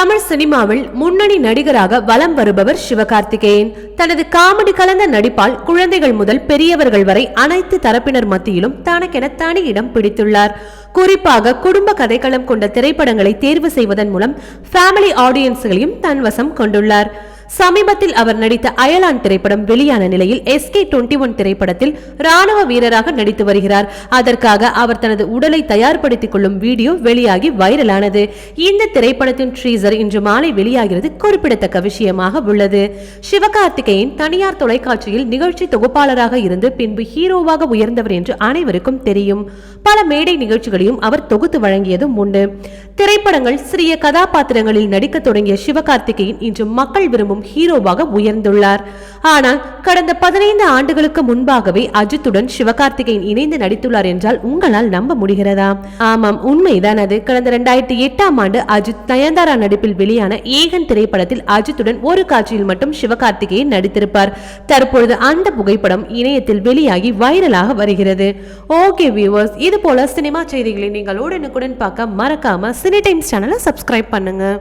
தமிழ் சினிமாவில் முன்னணி நடிகராக வலம் வருபவர் சிவகார்த்திகேயன். தனது காமெடி கலந்த நடிப்பால் குழந்தைகள் முதல் பெரியவர்கள் வரை அனைத்து தரப்பினர் மத்தியிலும் தனக்கென தனி இடம் பிடித்துள்ளார். குறிப்பாக குடும்ப கதைக்களம் கொண்ட திரைப்படங்களை தேர்வு செய்வதன் மூலம் ஃபேமிலி ஆடியன்ஸ்களையும் தன்வசம் கொண்டுள்ளார். சமீபத்தில் அவர் நடித்த அயலான் திரைப்படம் வெளியான நிலையில் எஸ்கே டுவெண்ட்டி ஒன் திரைப்படத்தில் ராணுவ வீரராக நடித்து வருகிறார். அதற்காக அவர் தனது உடலை தயார்படுத்திக் கொள்ளும் வீடியோ வெளியாகி வைரலானது. இந்த திரைப்படத்தின் ட்ரீசர் இன்று மாலை வெளியாகிறது குறிப்பிடத்தக்க விஷயமாக உள்ளது. சிவகார்த்திகேயன் தனியார் தொலைக்காட்சியில் நிகழ்ச்சி தொகுப்பாளராக இருந்து பின்பு ஹீரோவாக உயர்ந்தவர் என்று அனைவருக்கும் தெரியும். பல மேடை நிகழ்ச்சிகளையும் அவர் தொகுத்து வழங்கியதும் உண்டு. திரைப்படங்கள் சிறிய கதாபாத்திரங்களில் நடிக்க தொடங்கிய சிவகார்த்திகேயன் இன்று மக்கள் விரும்பும் ஹீரோவாக உயர்ந்துள்ளார். ஆனால் கடந்த பதினைந்து ஆண்டுகளுக்கு முன்பாகவே அஜித்துடன் சிவகார்த்திகேயன் இணைந்து நடித்துள்ளார் என்றால் உங்களால் நம்ப முடிகிறதா? ஆமாம் உண்மைதான் அது. கடந்த இரண்டாயிரத்தி எட்டாம் ஆண்டு அஜித் நயன்தாரா நடிப்பில் வெளியான ஏகன் திரைப்படத்தில் அஜித்துடன் ஒரு காட்சியில் மட்டும் சிவகார்த்திகேயன் நடித்திருப்பார். தற்பொழுது அந்த புகைப்படம் இணையத்தில் வெளியாகி வைரலாக வருகிறது. ஓகே வியூவர்ஸ் இது போல சினிமா செய்திகளை நீங்கள் உடனுக்குடன் பார்க்க மறக்காம சினி டைம்ஸ் சேனலை சப்ஸ்கிரைப் பண்ணுங்க.